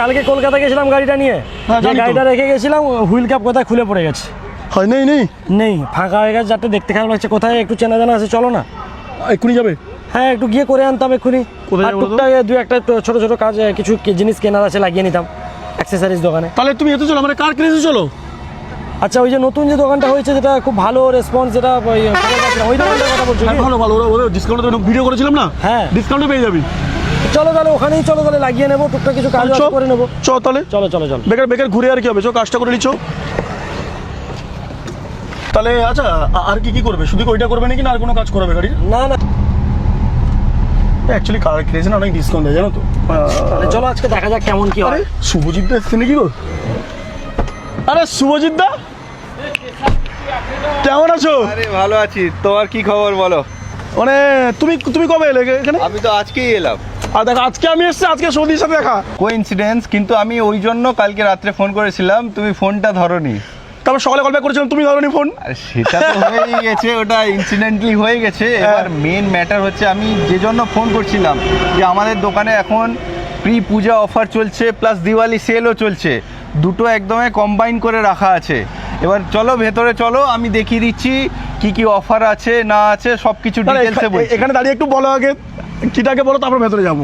কালকে কলকাতা গেছিলাম গাড়িটা নিয়ে। হ্যাঁ, যে গাড়িটা রেখে গেছিলাম হুইল ক্যাপ কোথায় খুলে পড়ে গেছে। হয় নেই নেই। নেই ফাঁকা হয়ে গেছে যাতে দেখতে খারাপ লাগছে। কোথায়? একটু চেনা জানা আছে চলো না। এক্ষুনি যাবে? হ্যাঁ একটু গিয়ে করে আনতাম এক্ষুনি। আর টুকটাক দু একটা ছোট ছোট কাজ কিছু জিনিস কেনার আছে লাগিয়ে নিতাম। অ্যাক্সেসারিজ দোকানে। তাহলে তুমি এতে চলো মানে কার কিনেছে চলো? আচ্ছা ওই যে নতুন যে দোকানটা হয়েছে যেটা খুব ভালো রেসপন্স যেটা ওই দোকানটার কথা বলছো হ্যাঁ ভালো ভালো ওরা ওরা ডিসকাউন্টে ভিডিও করেছিলাম না? হ্যাঁ। ডিসকাউন্টে পেয়ে যাবি। চলো তাহলে ওখানেই চলো তাহলে লাগিয়ে নেব টুকটাক কিছু কাজ করে নেব। চ তাহলে। চলো চলো চলো। বেকার বেকার ঘুরে আর কি হবে? চো কাজটা করে নিচ্ছ। তাহলে আচ্ছা আর কি কি করবে? শুধু ওইটা করবে নাকি না আর কোনো কাজ করবে গাড়ি না না। অ্যাকচুয়ালি কার কিনেছে না অনেক ডিসকাউন্ট দেয় জানো তো। চলো আজকে দেখা যাক কেমন কি আরে হয় শুভজিৎ দা এসছে নাকি গো? আরে শুভজিৎ দা? কেমন আছো? আরে ভালো আছি। তোমার কি খবর বলো? মানে তুমি তুমি কবে এলে এখানে? আমি তো আজকেই এলাম। আর দেখো আজকে আমি এসেছি আজকে সৌদির সাথে দেখা। কোইন্সিডেন্স কিন্তু আমি ওই জন্য কালকে রাত্রে ফোন করেছিলাম তুমি ফোনটা ধরোনি। তারপর সকালে কল ব্যাক করেছিলাম তুমি ধরনি ফোন সেটা তো হয়েই গেছে ওটা ইনসিডেন্টলি হয়ে গেছে। এবার মেন ম্যাটার হচ্ছে আমি যে জন্য ফোন করছিলাম যে আমাদের দোকানে এখন প্রি পূজা অফার চলছে প্লাস দিওয়ালি সেলও চলছে। দুটো একদমই কম্বাইন করে রাখা আছে। এবার চলো ভেতরে চলো আমি দেখিয়ে দিচ্ছি কি কি অফার আছে না আছে সব কিছু ডিটেলসে বলছি। এখানে দাঁড়িয়ে একটু বলো আগে। কিটাকে বলো তারপর ভেতরে যাব।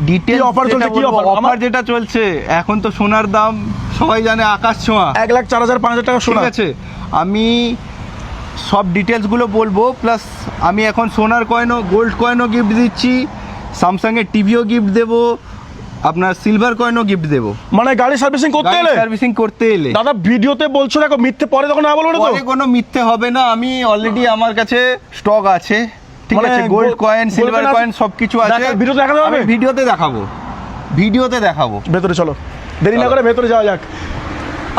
ডিটেল offer চলছে, কি অফার আমার- যেটা চলছে এখন তো সোনার দাম সবাই জানে আকাশ ছোঁয়া। এক লাখ চার হাজার পাঁচ হাজার টাকা ঠিক আছে আমি সব ডিটেলসগুলো বলব প্লাস আমি এখন সোনার কয়েনও গোল্ড কয়েনও গিফট দিচ্ছি স্যামসাংয়ের টিভিও গিফট দেবো আপনার সিলভার কয়েনও গিফট দেবো। মানে গাড়ি সার্ভিসিং করতে এলে? সার্ভিসিং করতে এলে। দাদা ভিডিওতে বলছো দেখো মিথ্যে পরে তখন না বলো না তো? কোনো মিথ্যে হবে না আমি অলরেডি আমার কাছে স্টক আছে। ঠিক মানে আছে গোল্ড কয়েন সিলভার কয়েন সব কিছু আছে? ভিডিওতে দেখানো? আমি ভিডিওতে দেখাবো। ভিডিওতে দেখাবো। ভেতরে চলো। দেরি না করে ভেতরে যাওয়া যাক।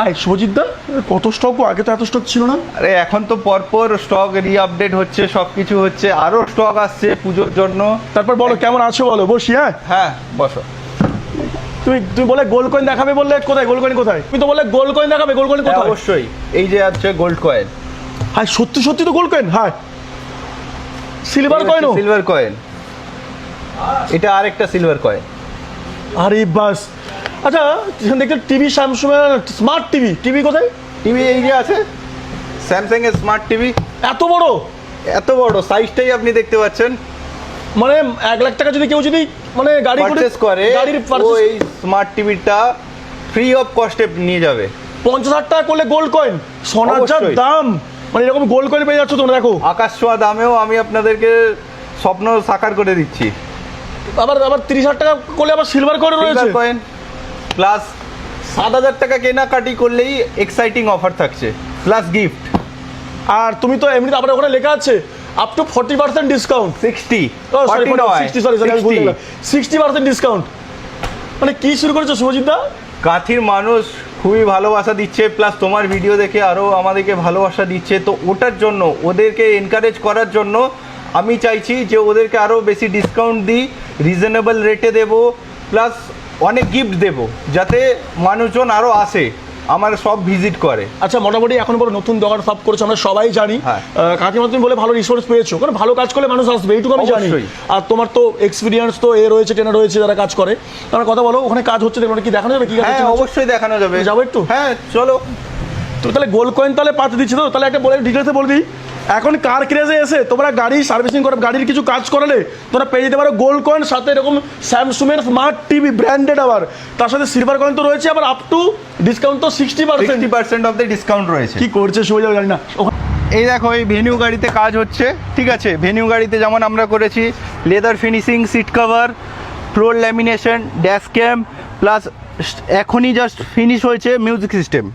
আয় শুভজিৎ দা কত স্টক আগে তো এত স্টক ছিল না। আরে এখন তো পরপর স্টক রি আপডেট হচ্ছে সব কিছু হচ্ছে। আরও স্টক আসছে পুজোর জন্য। তারপর বলো কেমন আছো বলো? বসি হ্যাঁ? হ্যাঁ বসো। তুমি তুমি বলে গোল্ড কয়েন দেখাবে বললে কোথায়? গোল্ড কয়েন কোথায়? তুমি তো বলে গোল্ড কয়েন দেখাবে গোল্ড কয়েন হ্যাঁ, কোথায়? অবশ্যই। এই যে আছে গোল্ড কয়েন হ্যাঁ সত্যি সত্যি তো গোল্ড কয়েন হ্যাঁ। সিলভার কয়েনও সিলভার কয়েন এটা আরেকটা সিলভার কয়েন আরে বাস। আচ্ছা এখানে দেখতে TV Samsung smart TV TV কোথায়? টিভি এই যে আছে। স্যামসাং এর স্মার্ট টিভি এত বড়? এত বড় সাইজটাই আপনি দেখতে পাচ্ছেন। মানে এক লাখ টাকা যদি কেউ যদি মানে গাড়ি পারচেস করে গাড়ির ও পারচেস এই স্মার্ট টিভিটা ফ্রি অফ কস্টে নিয়ে যাবে। পঞ্চাশ হাজার টাকা করলে গোল্ড কয়েন সোনার যা দাম। মানে এরকম গোল করে পেয়ে যাচ্ছ তোমরা দেখো। আকাশ ছোঁয়া দামেও আমি আপনাদেরকে স্বপ্ন সাকার করে দিচ্ছি। আবার আবার তিরিশ হাজার টাকা করলে আবার সিলভার কয়েন রয়েছে? কয়েন প্লাস সাত হাজার টাকা কেনাকাটি করলেই এক্সাইটিং অফার থাকছে প্লাস গিফট আর তুমি তো এমনিতে আবার ওখানে লেখা আছে up to forty percent discount sixty sorry sixty sorry sorry sixty percent discount মানে কি শুরু করেছ শুভজিৎ দা? কাঁথির মানুষ খুবই ভালোবাসা দিচ্ছে প্লাস তোমার ভিডিও দেখে আরও আমাদেরকে ভালোবাসা দিচ্ছে। তো ওটার জন্য, ওদেরকে এনকারেজ করার জন্য আমি চাইছি যে ওদেরকে আরও বেশি ডিসকাউন্ট দিই রিজনেবল রেটে দেব প্লাস অনেক গিফট দেব, যাতে মানুষজন আরও আসে। আমার সব ভিজিট করে। আচ্ছা মোটামুটি এখন বড় নতুন দোকান সব করেছ আমরা সবাই জানি। কাকি কাকিমা তুমি বলে ভালো রিসোর্স পেয়েছ। কারণ ভালো কাজ করলে মানুষ আসবে এইটুকু আমি জানি। আর তোমার তো এক্সপিরিয়েন্স তো এ রয়েছে ট্রেনার রয়েছে যারা কাজ করে। তারা কথা বলো ওখানে কাজ হচ্ছে দেখো কি দেখানো যাবে কি কাজ হ্যাঁ অবশ্যই দেখানো যাবে। যাব একটু? হ্যাঁ চলো। তো তাহলে গোল কয়েন তাহলে পাতে দিচ্ছি তো তাহলে একটা বলে ডিটেলসে বলে দিই। এখন কার ক্রেজে এসে তোমরা গাড়ি সার্ভিসিং করে গাড়ির কিছু কাজ করালে তোমরা পেয়ে যেতে পারো গোল্ড কয়েন সাথে এরকম স্যামসুংয়ের স্মার্ট টিভি ব্র্যান্ডেড আবার। তার সাথে সিলভার কয়েন তো রয়েছে আবার আপ টু ডিসকাউন্ট তো sixty percent percent off the discount রয়েছে। কি করছে সুবিধা জানি না। এই দেখো এই ভেনিউ গাড়িতে কাজ হচ্ছে ঠিক আছে? ভেনিউ গাড়িতে যেমন আমরা করেছি leather finishing seat cover floor lamination dash camp plus এখনই জাস্ট ফিনিশ হয়েছে মিউজিক সিস্টেম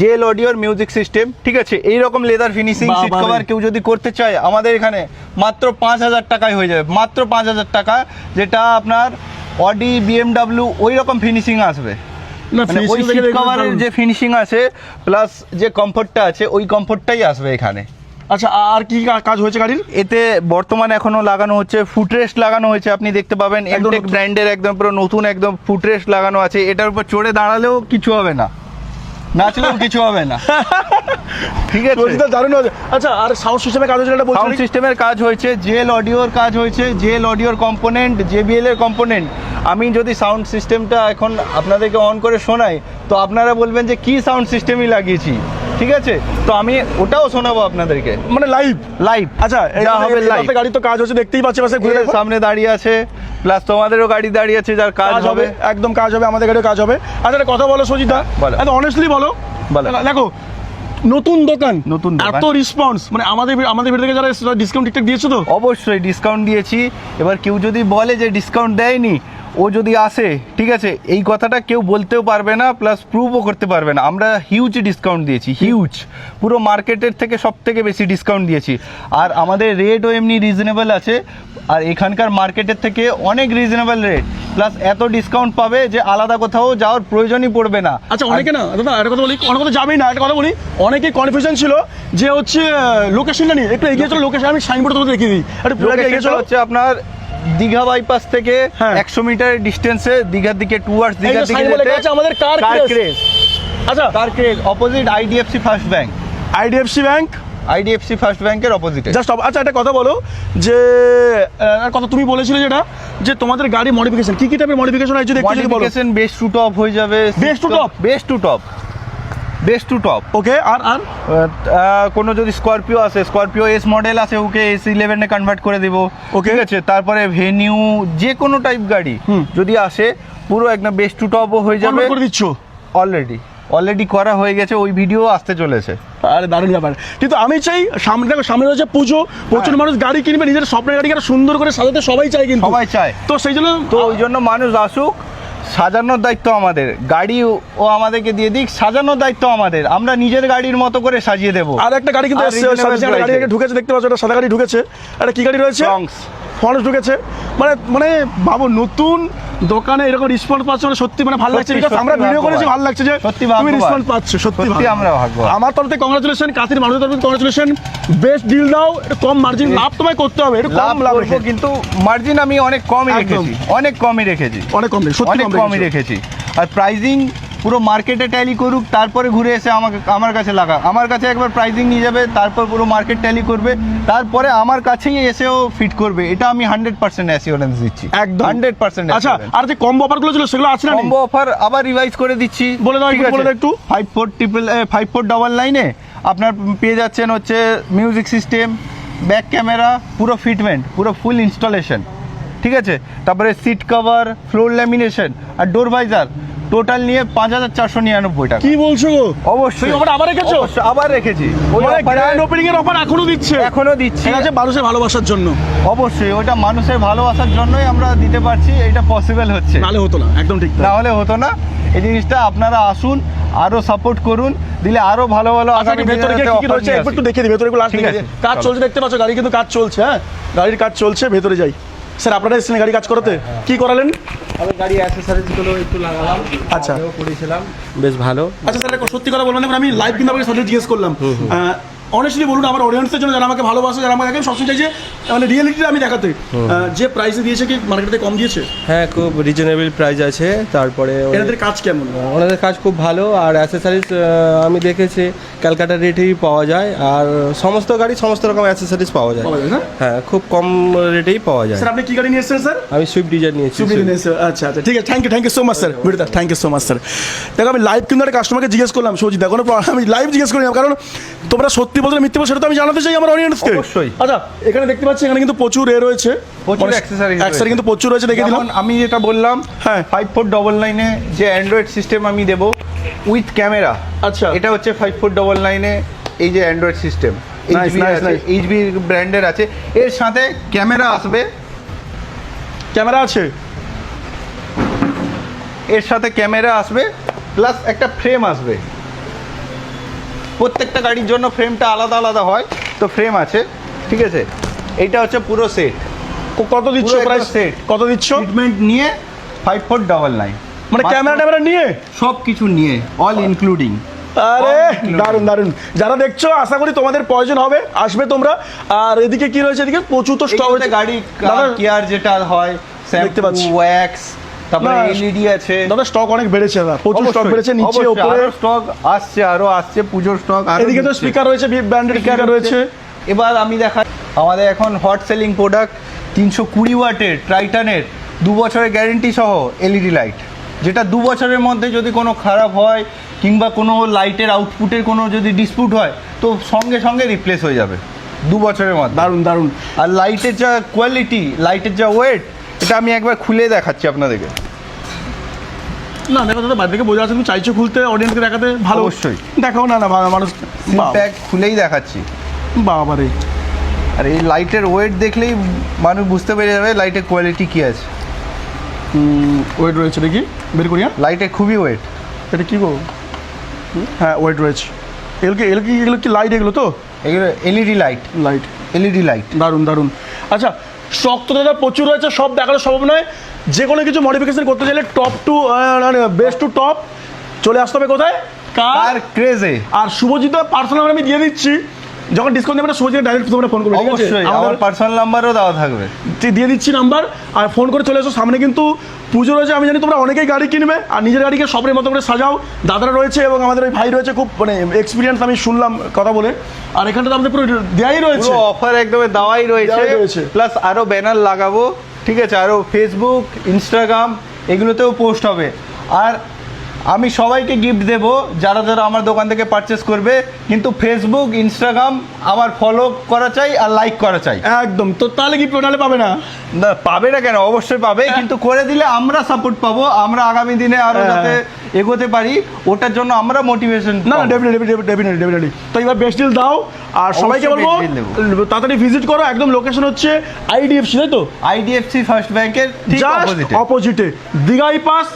জেল অডিওর মিউজিক সিস্টেম ঠিক আছে? এই রকম লেদার ফিনিশিং সিট কভার কেউ যদি করতে চায় আমাদের এখানে মাত্র পাঁচ হাজার টাকায় হয়ে যাবে। মাত্র পাঁচ হাজার টাকা যেটা আপনার অডি বিএমডাব্লিউ ওই রকম ফিনিশিং আসবে মানে ওই সিট কভারের যে ফিনিশিং আছে প্লাস যে কমফোর্টটা আছে ওই কমফোর্টটাই আসবে এখানে। আচ্ছা আর কি কাজ হয়েছে গাড়ির? এতে বর্তমানে এখনও লাগানো হচ্ছে ফুটরেস্ট লাগানো হয়েছে আপনি দেখতে পাবেন একদম ব্র্যান্ডের একদম পুরো নতুন একদম ফুটরেস্ট লাগানো আছে। এটার উপর চড়ে দাঁড়ালেও কিছু হবে না। নাচলেও কিছু হবে না। ঠিক আছে। দারুণ হয়েছে। আচ্ছা আর সাউন্ড সিস্টেমের কাজ হয়েছে এটা সাউন্ড সিস্টেমের কাজ হয়েছে জেল অডিওর কাজ হয়েছে জেল অডিওর কম্পোনেন্ট জেবিএল এর কম্পোনেন্ট। আমি যদি সাউন্ড সিস্টেমটা এখন আপনাদেরকে অন করে শোনাই তো আপনারা বলবেন যে কি সাউন্ড সিস্টেমই লাগিয়েছি? ঠিক আছে? তো আমি ওটাও শোনাবো আপনাদেরকে। মানে লাইভ লাইভ আচ্ছা যা হবে লাইভ গাড়ি তো কাজ হচ্ছে দেখতেই পাচ্ছি পাশে ঘুরে সামনে দাঁড়িয়ে আছে। প্লাস তোমাদেরও গাড়ি দাঁড়িয়ে আছে যার কাজ হবে। একদম কাজ হবে আমাদের গাড়িও কাজ হবে। আচ্ছা কথা বলো সজিতা। বলো। একদম অনেস্টলি বলো। বলো। দেখো নতুন দোকান নতুন এত রেসপন্স মানে আমাদের আমাদের ভিড় থেকে যারা ডিসকাউন্ট ঠিকঠাক দিয়েছ তো? অবশ্যই ডিসকাউন্ট দিয়েছি। এবার কেউ যদি বলে যে ডিসকাউন্ট দেয়নি ও যদি আসে ঠিক আছে এই কথাটা কেউ বলতেও পারবে না প্লাস প্রুভও করতে পারবে না। আমরা হিউজ ডিসকাউন্ট দিয়েছি হিউজ পুরো মার্কেটের থেকে সব থেকে বেশি ডিসকাউন্ট দিয়েছি। আর আমাদের রেটও এমনি রিজনেবল আছে আর এখানকার মার্কেটের থেকে অনেক রিজনেবল রেট প্লাস এত ডিসকাউন্ট পাবে যে আলাদা কোথাও যাওয়ার প্রয়োজনই পড়বে না। আচ্ছা অনেকে না দাদা একটা কথা বলি অনেক কথা যাবেই না একটা কথা বলি অনেকে কনফিউশন ছিল যে হচ্ছে লোকেশনটা নিয়ে একটু এগিয়ে চলো লোকেশন আমি সাইনবোর্ড তোমাদের দেখিয়ে দিই। একটু হচ্ছে আপনার দীঘা বাইপাস থেকে হ্যাঁ। একশো মিটার ডিস্টেন্সে দীঘার দিকে টুয়ার্ডস এই দীঘার দিকে আমাদের কার ক্রেজ আচ্ছা। Car craze opposite IDFC first bank IDFC bank IDFC first ব্যাংকের অপোজিটে জাস্ট আচ্ছা একটা কথা বলো যে কথা তুমি বলেছিলে যেটা যে তোমাদের গাড়ি মডিফিকেশন কি কি টাইপের মডিফিকেশন আছে যদি একটু বলো? মডিফিকেশন বেস টু টপ হয়ে যাবে। Base to top base to top base to top. Okay আর আর? কোনো যদি স্করপিও আছে স্করপিও এস মডেল আছে ওকে এস ইলেভেনে কনভার্ট করে দেবো। Okay. ঠিক আছে? তারপরে ভেনিউ যে কোনো টাইপ গাড়ি। যদি আসে পুরো একদম বেস টু টপও হয়ে যাবে। করে দিচ্ছ? অলরেডি অলরেডি করা হয়ে গেছে ওই ভিডিও আসতে চলেছে। আরে দারুণ ব্যাপার। কিন্তু আমি চাই সামনে দেখো সামনে রয়েছে পুজো। প্রচুর হ্যাঁ। মানুষ গাড়ি কিনবে নিজের স্বপ্নের আরও সুন্দর করে সাজাতে সবাই চাই কিন্তু। সবাই চায়। তো সেই জন্য তো ওই জন্য মানুষ আসুক সাজানোর দায়িত্ব আমাদের। গাড়ি ও আমাদেরকে দিয়ে দিক সাজানোর দায়িত্ব আমাদের। আমরা নিজের গাড়ির মতো করে সাজিয়ে দেবো। আর একটা গাড়ি কিন্তু। ঢুকেছে দেখতে পাচ্ছ একটা সাদা গাড়ি ঢুকেছে। একটা কি গাড়ি রয়েছে? ফরেস্ট ঢুকেছে। মানে মানে বাবু নতুন দোকানে এরকম রেসপন্স পাচ্ছ মানে সত্যি মানে ভালো লাগছে। আমরা ভিডিও করেছি ভালো লাগছে যে সত্যি তুমি রেসপন্স পাচ্ছ সত্যি ভালো। আমরা ভাগ্যবান। আমার তরফ থেকে কংগ্রাচুলেশন কাতির মানুষের তরফ থেকে কংগ্রাচুলেশন বেস্ট ডিল দাও একটু কম মার্জিন লাভ তোমায় করতে হবে লাভ কম লাভ রেখে। কিন্তু মার্জিন আমি অনেক কমই রেখেছি অনেক কমই রেখেছি। অনেক কম সত্যি অনেক কমই রেখেছি। আর প্রাইজিং পুরো মার্কেটে ট্যালি করুক তারপরে ঘুরে এসে আমাকে আমার কাছে লাগা আমার কাছে একবার প্রাইজিং নিয়ে যাবে তারপর পুরো মার্কেট ট্যালি করবে তারপরে আমার কাছেই এসেও ফিট করবে। এটা আমি হান্ড্রেড পার্সেন্ট অ্যাসিওরেন্স দিচ্ছি। একদম। হান্ড্রেড পার্সেন্ট আচ্ছা আর যে কম্বো অফারগুলো ছিল সেগুলো আছে না কম্বো অফার আবার রিভাইজ করে দিচ্ছি। বলে দাও একটু, বলে দাও একটু। Five four triple five four double নাইনে আপনার পেয়ে যাচ্ছেন হচ্ছে মিউজিক সিস্টেম ব্যাক ক্যামেরা পুরো ফিটমেন্ট পুরো ফুল ইনস্টলেশন ঠিক আছে? তারপরে সিট কভার ফ্লোর ল্যামিনেশন আর ডোর ভাইজার টোটাল নিয়ে পাঁচ হাজার চারশো নিরানব্বই টাকা। কি বলছো গো? অবশ্যই। আবার রেখেছো? আবার রেখেছি। ওই মানে গ্র্যান্ড ওপেনিং এর অফার এখনও দিচ্ছে? এখনও দিচ্ছি। আছে মানুষের ভালোবাসার জন্য। অবশ্যই ওটা মানুষের ভালোবাসার জন্যই আমরা দিতে পারছি এটা পসিবল হচ্ছে। নালে হতো না একদম ঠিক না হলে হতো না। এই জিনিসটা আপনারা আসুন আরও সাপোর্ট করুন দিলে আরও ভালো ভালো আচ্ছা আগামী ভেতরে কি কি রয়েছে। একটু দেখে দিই ভেতরে আছে, কাজ চলছে দেখতে পাচ্ছ গাড়ি কিন্তু কাজ চলছে হ্যাঁ? গাড়ির কাজ চলছে ভেতরে যাই। স্যার আপনারা এসেছিলেন গাড়ি কাজ করতে? কি করালেন? আমি গাড়ি অ্যাক্সেসরিজগুলো একটু লাগালাম আচ্ছা। করেছিলাম। বেশ ভালো। আচ্ছা স্যার সত্যি কথা বলবেন। আমি লাইভ কিন্তু আপনাকে সাথে জিজ্ঞেস করলাম। অনেস্টলি বলুন আমার অডিয়েন্সের জন্য যারা আমাকে ভালোবাসে যারা আমাকে দেখেন সবসময় চাইছে মানে রিয়েলিটিটা আমি দেখাতে। যে প্রাইসে দিয়েছে কি মার্কেটে কম দিয়েছে? হ্যাঁ খুব রিজনেবল প্রাইস আছে। তারপরে ওদের- কাজ কেমন? ওনাদের কাজ খুব ভালো। আর অ্যাসেসরিজ আমি দেখেছি ক্যালকাটা রেটেই পাওয়া যায়। আর সমস্ত গাড়ি সমস্ত রকম অ্যাসেসরিজ পাওয়া যায়। হ্যাঁ খুব কম রেটেই পাওয়া যায়। স্যার আপনি কি গাড়ি নিয়ে এসেছেন স্যার? আমি সুইফট ডিজাইর নিয়েছি Swift। নিয়েছে আচ্ছা আচ্ছা ঠিক আছে thank you thank you so much sir বিরুদা thank you so much sir দেখো আমি লাইভ কিন্তু একটা কাস্টমারকে জিজ্ঞেস করলাম সৌজিত কোনো আমি লাইভ জিজ্ঞেস করি কারণ তোমরা সত্যি বলছো না মিথ্যে বলছো সেটা তো আমি জানাতে চাই আমার অডিয়েন্সকে অবশ্যই। আচ্ছা এখানে দেখতে পাচ্ছি এখানে কিন্তু প্রচুর এ রয়েছে প্রচুর অ্যাক্সেসরি রয়েছে। কিন্তু প্রচুর রয়েছে দেখে দিলাম আমি যেটা বললাম হ্যাঁ। ফাইভ ফোর ডবল নাইনে যে অ্যান্ড্রয়েড সিস্টেম আমি দেব উইথ ক্যামেরা আচ্ছা। এটা হচ্ছে ফাইভ ফোর ডবল নাইনে এই যে অ্যান্ড্রয়েড সিস্টেম. এইচবি ব্র্যান্ডের আছে এর সাথে ক্যামেরা আসবে ক্যামেরা আছে এর সাথে ক্যামেরা আসবে প্লাস একটা ফ্রেম আসবে প্রত্যেকটা গাড়ির জন্য ফ্রেমটা আলাদা আলাদা হয় তো ফ্রেম আছে ঠিক আছে? এইটা হচ্ছে পুরো সেট কত দিচ্ছ প্রাইস set। কত দিচ্ছ? ট্রিটমেন্ট নিয়ে ফাইভ ফোর ডবল নাইন মানে ক্যামেরা ট্যামেরা নিয়ে? সব কিছু নিয়ে অল ইনক্লুডিং আরে দারুণ দারুণ যারা দেখছ আশা করি তোমাদের প্রয়োজন হবে আসবে তোমরা। আর এদিকে কি রয়েছে এদিকে? প্রচুর তো স্টক গাড়ি কেয়ার যেটা হয় দেখতে পাচ্ছি। ওয়্যাক্স তারপরে এলইডি আছে। দাদা স্টক অনেক বেড়েছে দাদা। প্রচুর স্টক বেড়েছে নিচে উপরে। স্টক আসছে আরও আসছে পুজোর স্টক এদিকে তো স্পিকার রয়েছে ব্র্যান্ডেড স্পিকার রয়েছে। এবার আমি দেখাই আমাদের এখন হট সেলিং প্রোডাক্ট তিনশো কুড়ি ওয়াটের ট্রাইটানের দু বছরের গ্যারেন্টি সহ এলইডি লাইট যেটা দু বছরের মধ্যে যদি কোনো খারাপ হয় কিংবা কোনো লাইটের আউটপুটের কোনো যদি ডিসপুট হয় তো সঙ্গে সঙ্গে রিপ্লেস হয়ে যাবে দু বছরের মধ্যে। দারুণ দারুণ আর লাইটের যা কোয়ালিটি লাইটের যা ওয়েট এটা আমি একবার খুলে দেখাচ্ছি আপনাদেরকে। না দেখো দাদা বাইরে থেকে বোঝা যাচ্ছে তুমি চাইছো খুলতে অডিয়েন্সকে দেখাতে ভালো। অবশ্যই। দেখাও না না ভালো মানুষ প্যাক খুলেই দেখাচ্ছি। বাবা রে। আর এই লাইটের ওয়েট দেখলেই মানুষ বুঝতে পেরে যাবে লাইটের কোয়ালিটি কী আছে। ওয়েট রয়েছে দেখি বের করি হ্যাঁ? লাইটের খুবই ওয়েট এটা কি গো? হ্যাঁ ওয়েট রয়েছে। এগুলো কি এগুলো কি এগুলো কি লাইট এগুলো তো? এগুলো LED light light LED light দারুণ দারুণ আচ্ছা স্টক তো দাদা প্রচুর রয়েছে সব দেখানো সম্ভব নয়। যে কোনো কিছু মডিফিকেশন করতে চাইলে top to best to top চলে আসতে হবে কোথায়? কার ক্রেজে আর শুভজিৎ পার্সোনাল আমি দিয়ে দিচ্ছি। যখন ডিসকাউন্ট দেবে শুভজিৎ ডাইরেক্ট তোমরা ফোন করবে অবশ্যই আমার আমাদের পার্সোনাল নাম্বারও দেওয়া থাকবে। দিয়ে দিচ্ছি নাম্বার আর ফোন করে চলে এসো সামনে কিন্তু পুজো রয়েছে আমি জানি তোমরা অনেকেই গাড়ি কিনবে আর নিজের গাড়িকে সবের মতো করে সাজাও। দাদারা রয়েছে এবং আমাদের ওই ভাই রয়েছে খুব মানে এক্সপিরিয়েন্স আমি শুনলাম কথা বলে। আর এখানটা তো আমাদের পুরো দেয়াই রয়েছে। অফার একদম দেওয়াই রয়েছে দেওয়াই রয়েছে। প্লাস আরও ব্যানার লাগাবো ঠিক আছে? আরও ফেসবুক ইনস্টাগ্রাম এগুলোতেও পোস্ট হবে। আর আমি সবাইকে গিফট দেব যারা যারা আমার দোকান থেকে পারচেস করবে কিন্তু ফেসবুক ইনস্টাগ্রাম আমার ফলো করা চাই আর লাইক করা চাই। একদম। তো তাহলে গিফট নাহলে পাবে না? না পাবে না কেন? অবশ্যই পাবে কিন্তু করে দিলে আমরা সাপোর্ট পাবো। আমরা আগামী দিনে আরও হ্যাঁ। যাতে এগোতে পারি ওটার জন্য আমরা মোটিভেশন না না ডেফিনেটলি ডেফিনেটলি ডেফিনেটলি তো এবার বেস্ট ডিল দাও আর সবাইকে বলব। তাড়াতাড়ি ভিজিট করো একদম লোকেশন হচ্ছে আইডিএফসি তাই তো? আইডিএফসি ফার্স্ট ব্যাংকের ঠিক জাস্ট অপোজিটে অপোজিটে দিঘাই পাস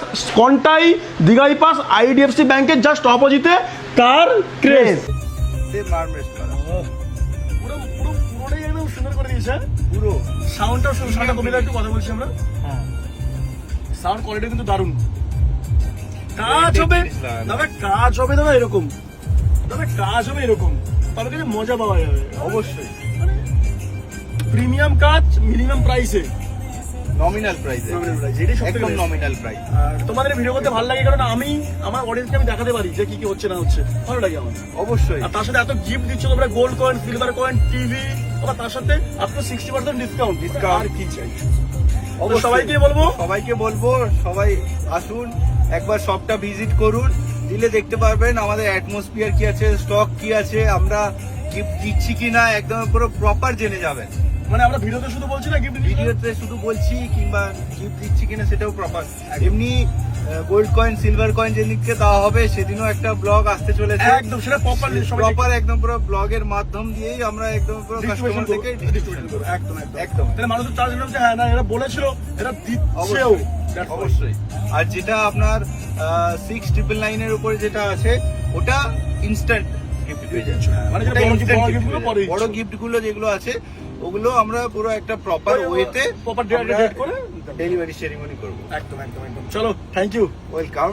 কন্টাই দিঘাই পাস আইডিএফসি ব্যাংকের জাস্ট অপোজিটে কার ক্রেজ পুরো পুরো সুন্দর করে দিয়েছে। পুরো। সাউন্ডটা সাউন্ডটা কমে একটু কথা বলছি আমরা। সাউন্ড কোয়ালিটি কিন্তু দারুণ। কাজ হবে দাদা কাজ হবে দাদা এরকম। দাদা কাজ হবে এরকম। তাহলে কিন্তু মজা পাওয়া যাবে। অবশ্যই। প্রিমিয়াম কাজ মিনিমাম প্রাইসে নমিনাল প্রাইসে একদম নমিনাল প্রাইস তোমাদের ভিডিও করতে ভালো লাগে কারণ আমি আমার অডিয়েন্সকে আমি দেখাতে পারি যে কি কি হচ্ছে না হচ্ছে। ভালো লাগে আমার। অবশ্যই। আর তার সাথে এত গিফট দিচ্ছ তোমরা gold coin silver coin TV আবার তার সাথে up to sixty percent discount discount আর কি চাই? সবাইকে বলব। সবাইকে বলব সবাই আসুন। একবার শপটা ভিজিট করুন দিলে দেখতে পারবেন আমাদের অ্যাটমসফিয়ার কি আছে স্টক কি আছে আমরা গিফট দিচ্ছি কি না একদম পুরো প্রপার জেনে যাবেন। মানে আমরা ভিডিওতে শুধু বলছি না গিফট ভিডিওতে শুধু বলছি কিংবা গিফট দিচ্ছি কিনা সেটাও প্রপার এমনি গোল্ড কয়েন সিলভার কয়েন যেদিনকে দেওয়া হবে সেদিনও একটা ব্লগ আসতে চলেছে। একদম সেটা প্রপার প্রপার একদম পুরো ব্লগের মাধ্যম দিয়েই আমরা একদম পুরো কাস্টমার থেকে একদম একদম। তাহলে মানুষ চার্জ হ্যাঁ না এরা বলেছিল এরা দিচ্ছেও। অবশ্যই why. অবশ্যই। আর যেটা আপনার সিক্স ট্রিপল নাইনের উপরে যেটা আছে ওটা ইনস্ট্যান্ট গিফট পেয়ে যাচ্ছে। মানে যেটা বড় instant বড় gift gift গুলো পেয়ে পরে যাচ্ছে। বড় গিফটগুলো যেগুলো আছে ওগুলো আমরা পুরো একটা প্রপার ওয়েতে প্রপার ডেট করে ডেলিভারি সেরিমনি করব। একদম একদম একদম। চলো থ্যাংক ইউ ওয়েলকাম